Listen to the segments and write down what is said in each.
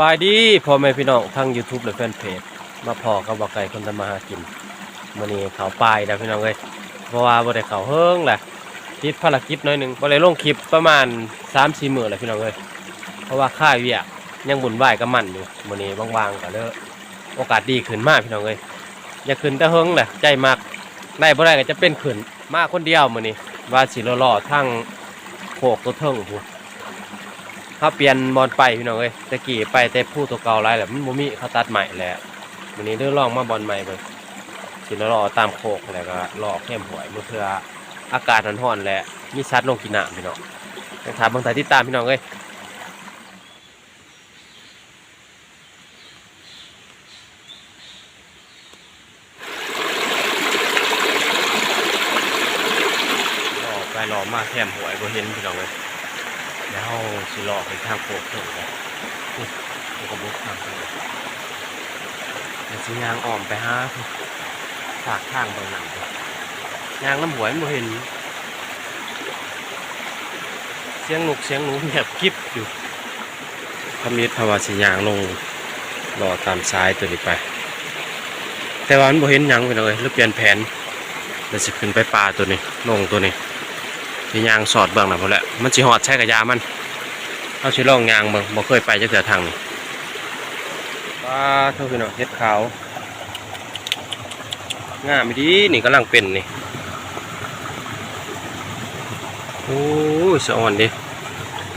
บายดีพ่อแม่พี่น้องทั้ง YouTube และแฟนเพจมาพอกับว่าไก่คนทำมาหากินมื้อนี้เขาปลายแล้วพี่น้องเอ้ยเพราะว่าบ่ได้เขาเฮิงแหละติดภารกิจน้อยหนึ่งบ่ได้ลงคลิปประมาณ3-4มื้อแหล้วพี่น้องเอ้ยเพราะว่าค่ายเวียกยังบุญไหวกับมันอยู่มื้อนี้ว่างๆก็เลยโอกาสดีขึ้นมากพี่น้องเอ้ยอย่าขึ้นแต่เฮิงแหละใจมากได้บ่ได้ก็จะเป็นขึ้นมากคนเดียวมื้อนี้ว่าสิรอๆทั้งโคกตัวเทิงพู เขาเปลี่ยนบอลไปพี่น้องเอ้ยตะกี้ไปแต่ผู้ตัวเก่าไรแหละมันบ่มีเขาตัดใหม่แหละวันนี้เรื่องลองมาบอลใหม่ไปสิแล้วรอตามโคกแล้วก็รอเข้มหวยเมื่อเพื่ออากาศร้อนๆแหละมีซัดลงกินน้ำพี่น้องไปถามบางสายที่ตามพี่น้องเอ้ยรอไปรอมาแคมหวยบ่เห็นพี่น้องเอ้ย แล้วสิหลอกไปทางโคกเถอะครับนี่มันก็บุกทางไปแล้วสิยางอ้อมไปหาฝากทางบางหนังครับยางน้ำหวยมันบ่เห็น เสียงนกเสียงหนูเงียบกิบอยู่พมิตรภาวะสิยางลงรอตามซ้ายตัวนี้ไป แต่ว่ามันบ่เห็นยังไปเลยหรือเปลี่ยนแผนแล้วสิขึ้นไปป่าตัวนี้ลงตัวนี้ สิยางสอดเบิ่งน่ะพุ่นแหละมันสิฮอดใช้กับยามันเอาสิลองยางเบิ่งบ่เคยไปจักเทื่อทางนี้ป้าเท่าพี่น้องเฮ็ดขาวงามดีนี่กำลังเป็นนี่โอ้ยสะอ่อนดิ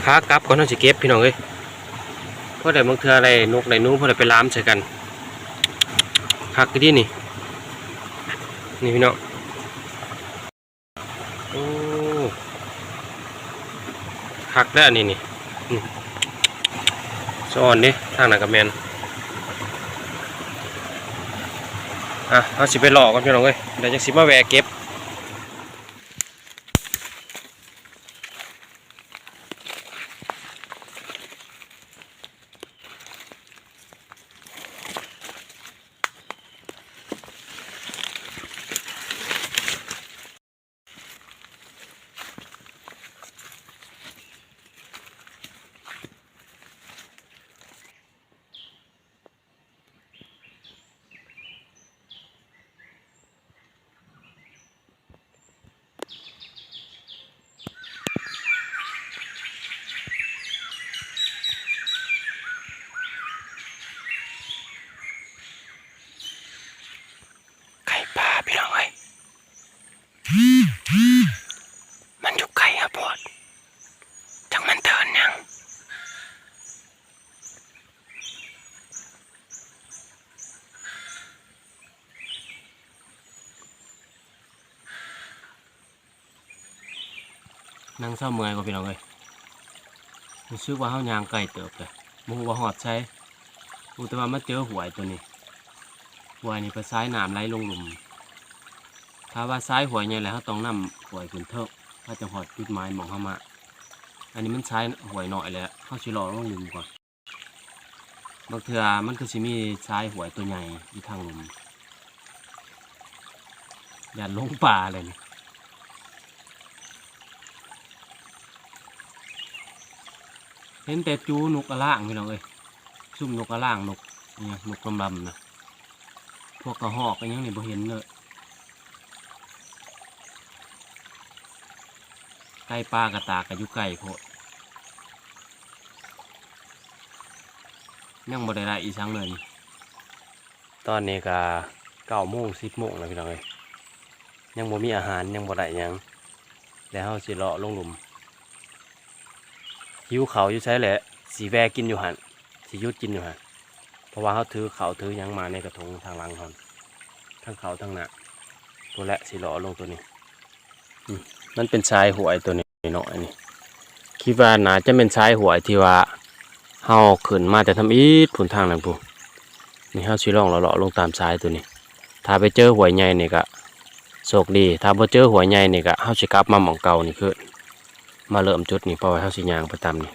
ขากลับก่อนเฮาสิเก็บพี่น้องเอ้ยเพราะได้บางเทื่ออะไรนกไหนูเพราะได้ไปล้ามใส่กันคักดีนี่ นี่พี่น้อง โอ้ คักได้วอันนี่นี่อืมสอนนี่ทางหนกับแมนอะเอาสิไปหลอกกันพี่น้องเอ้ยเดี๋ยวจะสิมาแวะเก็บไก่ปลาพี่น้องเอ้ยมันอยู่ไก่อะพอดจังมันเตือนยัง นั่งเศร้าเมื่อยกว่าพี่น้องเอ้ยรู้สึกว่าเฮายางไก่เติบเลยมูว่าหอดใช้มูแต่ว่ามาเจอหวยตัวนี้หวยนี่ไปซ้ายน้ำไหลลงหลุม ถ้าว่าซ้ายหวยใหญ่แล้วเขาต้องนำหวยขึ้นเทิกถ้าจะหอดจุดหมายหมองเข้ามา อันนี้มันซ้ายหวยหน่อยแล้วเขาชิรอลงหลุมก่อนบางเทื่อมันก็สิมีซ้ายหวยตัวใหญ่อยู่ทางหลุมอย่าลงป่าเลยนี่ เห็นแต่จูนกกระล่างพี่น้องเอ้ยซุ่มนกกระล่างนกเนี่ยนกลำลำนะพวกกระหอกก็ยังนี่บ่เห็นเลยไก่ปลากระตากกับยุไก่โพดยังบ่ได้ได้อีสังเลยตอนนี้ก็เก้าโมงสิบโมงแล้วพี่น้องเอ้ยยังบ่มีอาหารยังบ่ได้ยังแล้วเฮาสิเลาะลงหลุม หิวเขาอยู่ใช้แหละสีแวกินอยู่หันสียุดกินอยู่หันเพราะว่าเขาถือเขาถือยังมาในกระทงทางหลังเขาทั้งเขาทั้งหน้าตัวและสีหล่อลงตัวนี้อืมมันเป็นชายหวยตัวนี้เนาะอันนี้คิดว่าน่าจะเป็นชายหวยที่ว่าเฮาขึ้นมาแต่ทำอีทผุนทางนั้นปูนี่เฮาสีล่องหล่อๆลงตามชายตัวนี้ ถ้าไปเจอหวยใหญ่นี่ก็โชคดี ถ้าบ่เจอหวยใหญ่นี่ก็เฮาสิกลับมาหม่องเก่านี่คือ มาเริ่มจุดนี่เพราะว่าเฮาสิยางไปตามนี่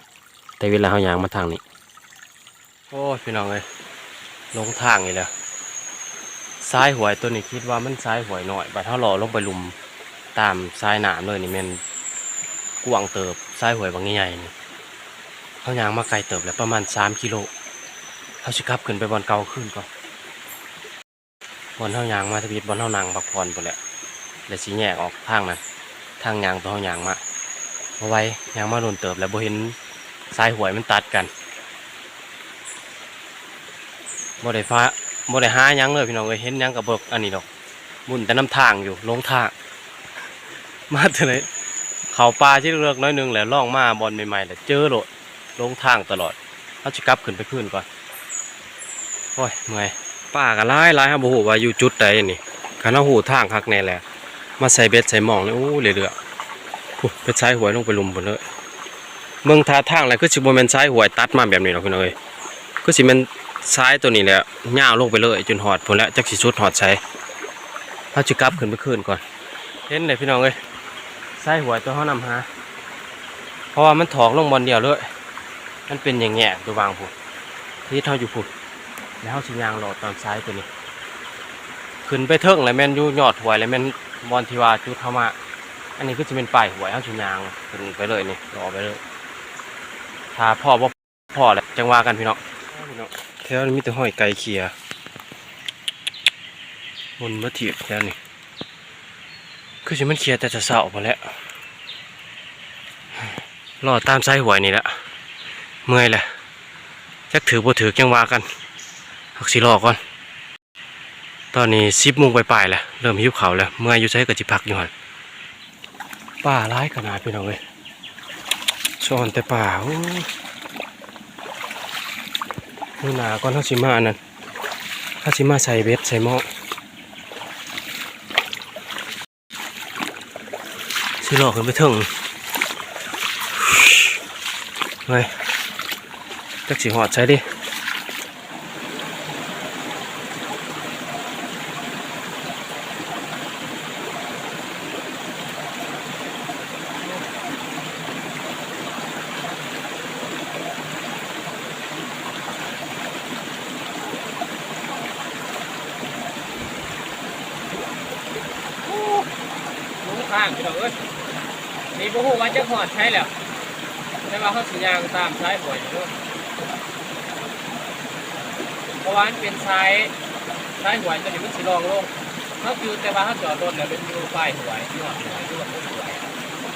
แต่เวลาเฮายางมาทางนี้โอ้พี่น้องเอ้ยลงทางอีกแล้วซ้ายหวยตัวนี้คิดว่ามันซ้ายหวยหน่อยบัดถ้าหล่อลงไปลุมตามซ้ายหนามเลยนี่แมันกวางเติบซ้ายหวยบางใหญ่ๆนี่เขายางมาไกลเติบแล้วประมาณสามกิโลเขาสิกลับขึ้นไปบอนเก่าขึ้นก่อนบอนเท่ายางมาทวีตบอนเท่านางพักผ่อนไปแหละแล้วสิแยกออกทางนั้นทางยางตัวเท่ายางมา เอาไว้ยางมาโดนเติบแล้วบ่เห็นสายหวยมันตัดกันบ่ได้ฟ้าบ่ได้หายังเลยพี่น้องเอ้ยเห็นยังกับเบิกอันนี้ดอกบุญแต่น้ำทางอยู่ลงทาง มาเท่าไหนเขาปลาที่เลือกน้อยนึงแหละล่องมาบอลใหม่ๆแหละเจอโหลดลงทางตลอดเขาจะกลับขึ้นไปขึ้นก่อนโอ้ยเมื่อยป้าก็ร้ายร้ายครับโอ้โหว่าอยู่จุดใดนี่คันเอาหูทางคักแน่แหละมาใส่เบ็ดใส่หมองนี่โอ้เหลือๆ ไปใช้หวยลงไปลุมหมดเลยเมืองท่าทางอะไรคือสิบ่แม่นใช้หวยตัดมาแบบนี้หรอกพี่น้องเอ้ยคือสิม่นซ้ายตัวนี้แหละย่าวลงไปเลยจนหอดพุ่นแล้วจักสิสุดหอดใช้เขาจะกลับขึ้นไปขึ้นก่อน เห็นเลยพี่น้องเอ้ยใส่หวยตัวเขานำหาเพราะว่ามันถอกลงบอลเดียวเลยมันเป็นอย่างแง่ตัววางผูกที่เท่าอยู่ผูกแล้วเขาชิยางหลอดตอนซ้ายตัวนี้ ขึ้นไปเทิงแล้วแม่นยู่ยอดหวยแล้วแม่นบอลทีวาจุดเข้ามา อันนี้ก็จะเป็นป้ายหวยเขาชิยางขึ้นไปเลยนี่รอไปเลยถ้าพ่อบ่าพ่อแหละจังว่ากันพี่น้องพี่น้องแถวนี้มีแต่ห้อยไก่เขียบนมาถีบแถวนี้คือสิมันเคลียร์แต่จะเศร้าหมดแล้วรอตามสายหวยนี่แหละเมื่อยแหละจักถือบ่ถือจังว่ากันหักสิรอก่อน ตอนนี้สิบโมงปลายแล้วเริ่มหิวเขาแล้ว เมื่อยอยู่ใช้กับจิพักอยู่หัน ป่าร้ายขนาดพี่น้องเลยซ่อนแต่ป่าโอ้ยมือหนาก่อนเท่าสิมาอันนั่นเท่าสิมาใส่เบ็ดใส่หม้อสิหลอกขึ้นไปถึงไงจักสีหอดใช้ดิางพี่น้องเอ้ยมีผู้ฮู้ว่าจะหอดใช้แล้วแต่ว่าเขาสัญญางตามซ้ายบ่อยด้วยเพราะว่ามันเป็นซ้ายซ้ายหวยตัวนี้มันสิลองลงเขาคือแต่ว่าเขาจอดรถแล้วเป็นอยู่ป้ายหวยที่หอดหวยที่หอดหวย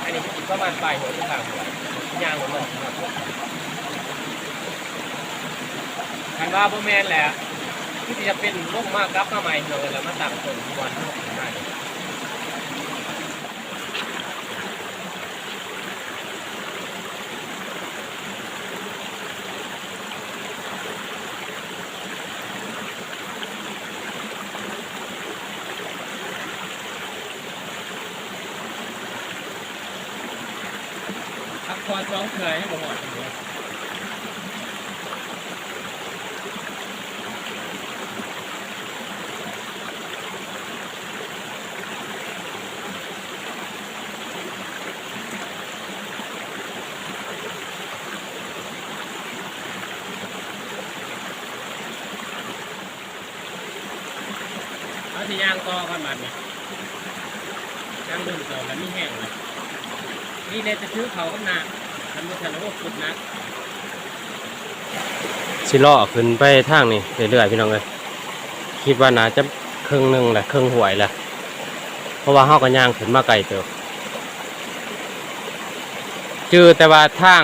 อันนี้คือประมาณป้ายหวยที่ข้างหวยยางหมดเลยคันว่าบ่แม่นแหละที่จะเป็นลงมากลับมาใหม่เลยแล้วมาตั้งตรงที่วันที่หกได้ พักผ่อนร้องเคยให้ผมหมดเอาที่ย่างต่อกันมันนี่ย่างเดินต่อแล้วมีแห้งเลย นี่เลยจะซื้อเขาก็หนักทำมาทันโอ้ขุดนักสิล่อขึ้นไปทางนี่เรื่อยๆพี่น้องเลยคิดว่าน่าจะครึ่งหนึ่งแหละครึ่งหวยแหละเพราะว่าห้อกันย่างขึ้นมาไกลเติบจือแต่ว่าทาง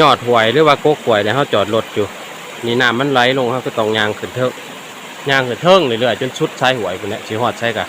ยอดหวยหรือว่าโกกหวยเนี่ยเขาจอดรถอยู่ นี่น้ำมันไหลลงเขาก็ต้องยางขึ้นเทิงยางขึ้นเทิงเรื่อยๆจนชุดซ้หวยคนนี้สีหอดใช่กะ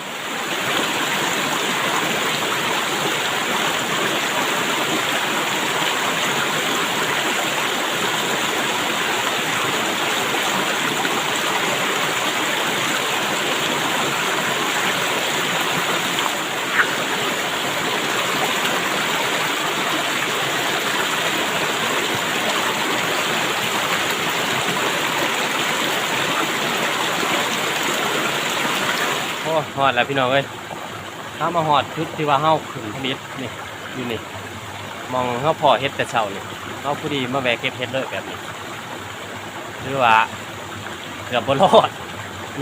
โอ้หอดแล้วพี่น้องเอ้ยถ้ามาหอดชุดที่ว่าเฮาขึ้นผลิตนี่อยู่นี่มองเฮาพอเฮ็ดแต่เช้านี่เฮาผู้ดีมาแวะเก็บเฮ็ดเลยแบบนี้คือว่าเกือบบ่รอด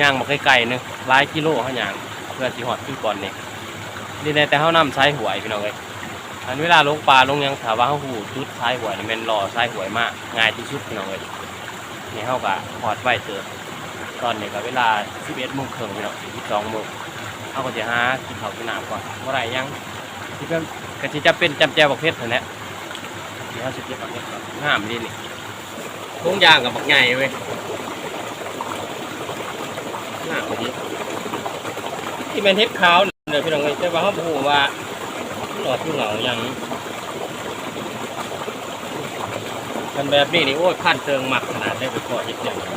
ย่างมาไกลๆนึงหลายกิโลเฮาย่างเพื่อสิฮอดจุดก่อนนี่นี่แน่แต่เฮานำใช้หวยพี่น้องเอ้ยอันเวลาลงปลาลงยังถามว่าเฮาฮู้จุดใช้หวยนี่แม่นรอใช้หวยมากง่ายที่สุดพี่น้องเอ้ยนี่เฮาก็พอดไว้เติบตอนนี้ก็เวลา11โมงครึ่งพี่น้อง12โมง เฮาก็จะหากินเขากินน้ำก่อนบ่อได้หยังที่ก็นก็สิจะเป็นจำแจวบักเพชรนั่นแหละเดี๋ยวเฮาสิบเก็บบักเพชรก่อนงามดีนี่ทุ่งยางกับบักใหญ่เว้ยงามดีที่เป็นเฮ็ดขาวเด้อพี่น้องเอ้ยแต่ว่าเฮาบ่ฮู้ว่ามันออกอยู่เหงายังกันแบบนี้นี่โอ้ยขั้นเติงหมักขนาดได้ไปก่อเห็ดอย่างนี้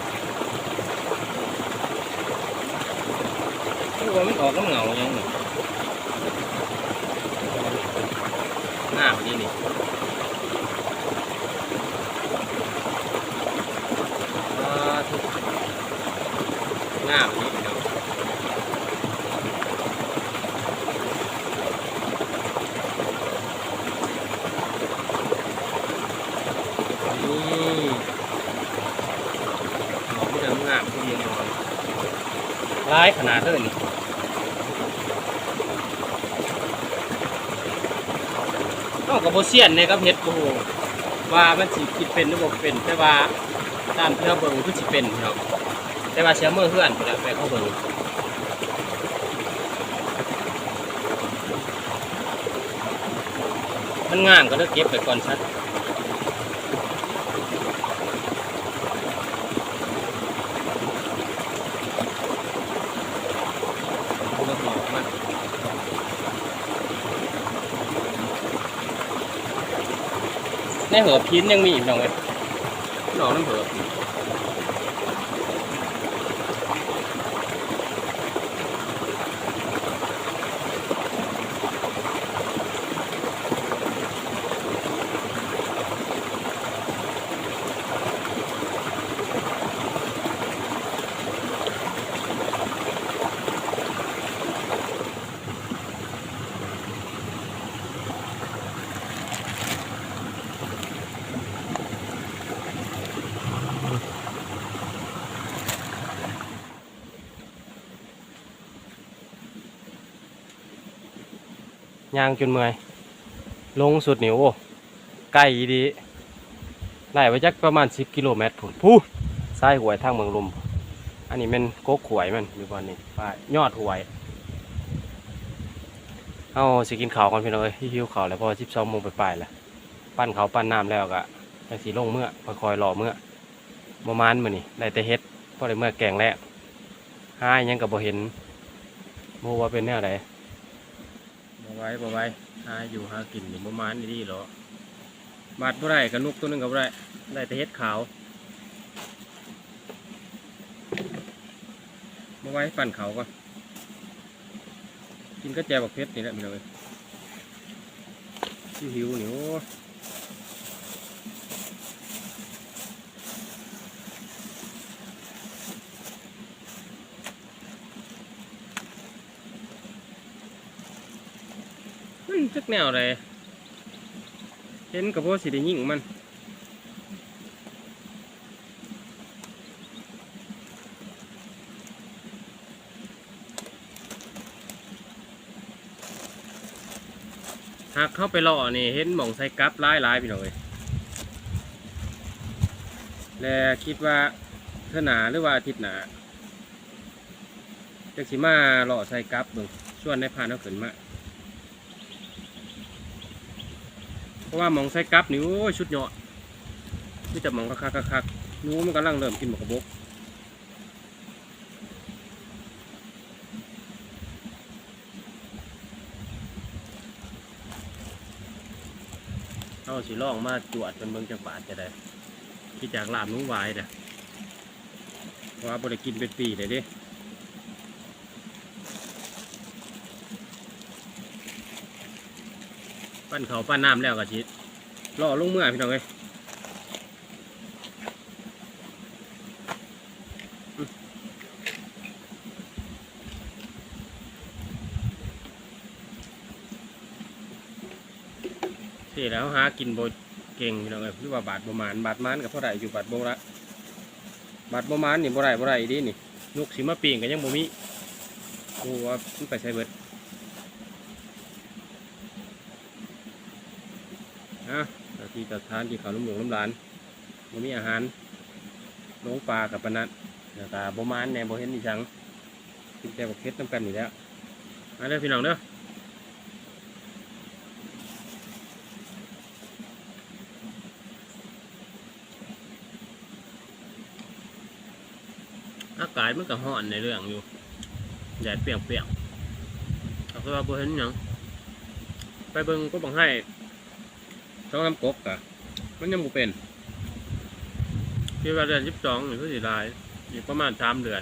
คือ ว่ามันออกน้ำเหงาอย่างนี้หน้ามันนี่นี่อ่าทุกหน้ามันนี่พี่น้องนี่หอมเดิมงามที่เดียวนอนร้ายขนาดเลยนี่นอกกั บโเซียนเนี่ยกับเฮ็ดโอ้ว่ามันสิคิดเป็นหรือบ่เป็น แต่ว่าตามเพื่อเบิ่งคือสิเป็นครับแต่ว่าเสียมือเพื่อนไปแล้วไปเข้าเบิ่งมันงามก็เลิกเก็บไปก่อนชัด เลือกหลอกมันใน เหือพินยังมีอีกหน่อยหนองน้ำเหรอ ย่างจนเมื่อย ลงสุดนิ้วโอ้ไกลดีไล่ไปจักประมาณ 10 กิโลเมตรผุนพูซ้ายหวยทางเมืองลมอันนี้เป็นโกกหวยมันอยู่บอนนี้ป้ายยอดหวย เอาสิกินข้าวก่อนพี่น้องเอ้ยหิวข้าวแล้วพอ12โมงไปปลายแล้วปั้นเขาปั้นน้ำแล้วก็จังสีลงเมื่อคอยรอเมื่อประมาณมื้อนี้ได้แต่เฮ็ดพอได้เมื่อแกงแล้วหายังก็บ่เห็นบ่ว่าเป็นแนวใดบ่ ไว้บ่ไว้หาอยู่หากินอยู่ประมาณนี้ดีหรอบาดบ่ได้ก็นุกตัวนึงกับ่ได้ได้แต่เฮ็ดขาวบ่ไหว้ปั่นเขาก่อนกินก็แจวบักเพชรนี่แหละพี่น้องเอ้ยหิวๆนี่โอ้ จักแนวอะไรเห็นกับพวกสิได้ยิงมันหากเข้าไปล่อนี่เห็นหม่องใส่กับหลายหลายๆพี่น้อยและคิดว่าเท่าหนาหรือว่าอาทิตย์หนาจะสิมาล่อใส่กับเบิ่งชวนในพานเอาขึ้นมา เพราะว่ามองใส่กับนี่โอ้ยชุดยอดนี่จะมองคักคักคักๆหนูมันกำลังเริ่มกินหมกกระบกเอาสิล่องมาจวดเป็นเมืองจังบาดจะได้ที่จากลาบหนู้วายนะเพราะว่าบริกินเป็นปีเลยเดิ ปั้นเขาปั้นน้ำแล้วก็จิล่อลงเมื่อพี่น้องเอ้ยอืมที่แล้วหากินโบเก่งพี่น้องเอ้ยหรือว่าบาทปรมาณบาทมันกับเท่าไหร่อยู่บาทโบละบาทปรมาณนี่บ่ได้บ่ได้อีดีนี่นกสิมาปีงกันยังบ่มีโอ้ว่ามันไปใช้เบิด นะที่จัดทานที่เขาลุ่มหลวงลุ่มหลานมันมีอาหารลงปลากับปนัดแล้วก็บ่มานแหน่บ่เห็นอีสังกินแต่บักเฮ็ดนํกันนี่แล้วมาเด้อพี่น้องเด้ออากาศมันก็ร้อนในเรื่องอยู่แดดเปียกๆเอาคือว่าบ่เห็นหยังไปเบิ่งก็บังให้ ช่องน้ำกกอะมันยังบ่เป็น คิดว่าเดือนยี่สิบสองหรือพฤศจิกายนอีกประมาณสามเดือน